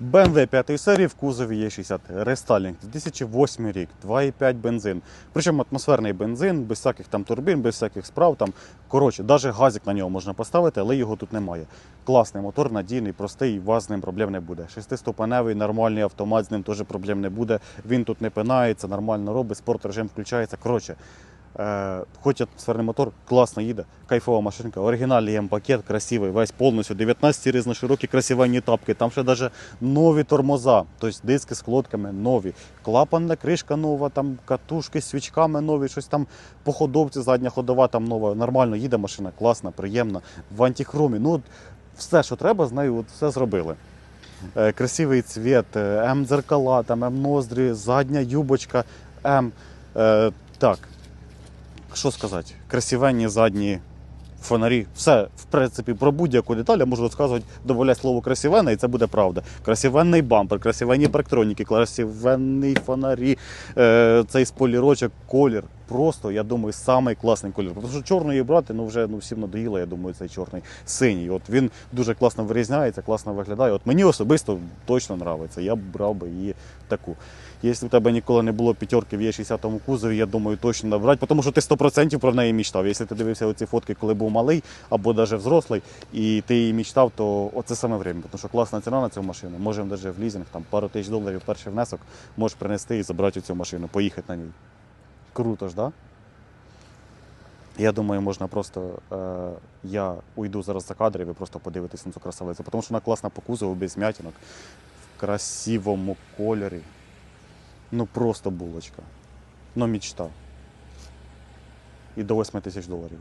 BMW 5 серії в кузові є 60 рестайлінг 2008 рік, 2,5 бензин. Причому атмосферний бензин, без всяких там турбін, без всяких справ. Там. Коротше, навіть газик на нього можна поставити, але його тут немає. Класний мотор, надійний, простий, у вас з ним проблем не буде. Шестиступеневий, нормальний автомат, з ним теж проблем не буде. Він тут не пинається, нормально робить, спорт режим включається. Коротше, Е, хоч атмосферний мотор, класно їде, кайфова машинка, оригінальний М-пакет, красивий, весь повністю, 19 різноширокі красивенні тапки, там ще навіть нові тормоза, тобто диски з колодками нові, клапанна кришка нова, там катушки з свічками нові, щось там по задня ходова там нова, нормально їде машина, класна, приємна, в антихромі, ну все, що треба, з нею от все зробили. Е, Красивий цвіт, е, М-дзеркала, там М-ноздрі, задня юбочка, М. Так, що сказати, красивенні задні фонарі. Все, в принципі, про будь-яку деталь я можу розказувати доволяє слово красивенне, і це буде правда. Красивенний бампер, красивенні парктроніки, красивенні фонарі, е, цей спойлерочок, колір. Просто, я думаю, самий класний колір. Тому що чорної брати, ну вже ну, всім надоїло, я думаю, цей чорний синій. От він дуже класно вирізняється, класно виглядає. От мені особисто точно подобається. Я б брав би її таку. Якщо в тебе ніколи не було п'ятерки в Є60 кузові, я думаю, точно набрати, тому що ти 100% про неї мічтав. Якщо ти дивився оці фотки, коли був малий або навіть взрослий, і ти її мічтав, то оце саме время. Тому що класна ціна на цю машину. Можемо навіть в лізинг, там пару тисяч доларів перший внесок, можеш принести і забрати цю машину, поїхати на ній. Круто ж? Да? Я думаю, можна просто. Е, я уйду зараз за кадрів і просто подивитись на цю красавицю, тому що вона класна по кузову, без м'ятінок, в красивому кольорі. Ну просто булочка. Ну, мічта. І до 8 тисяч доларів.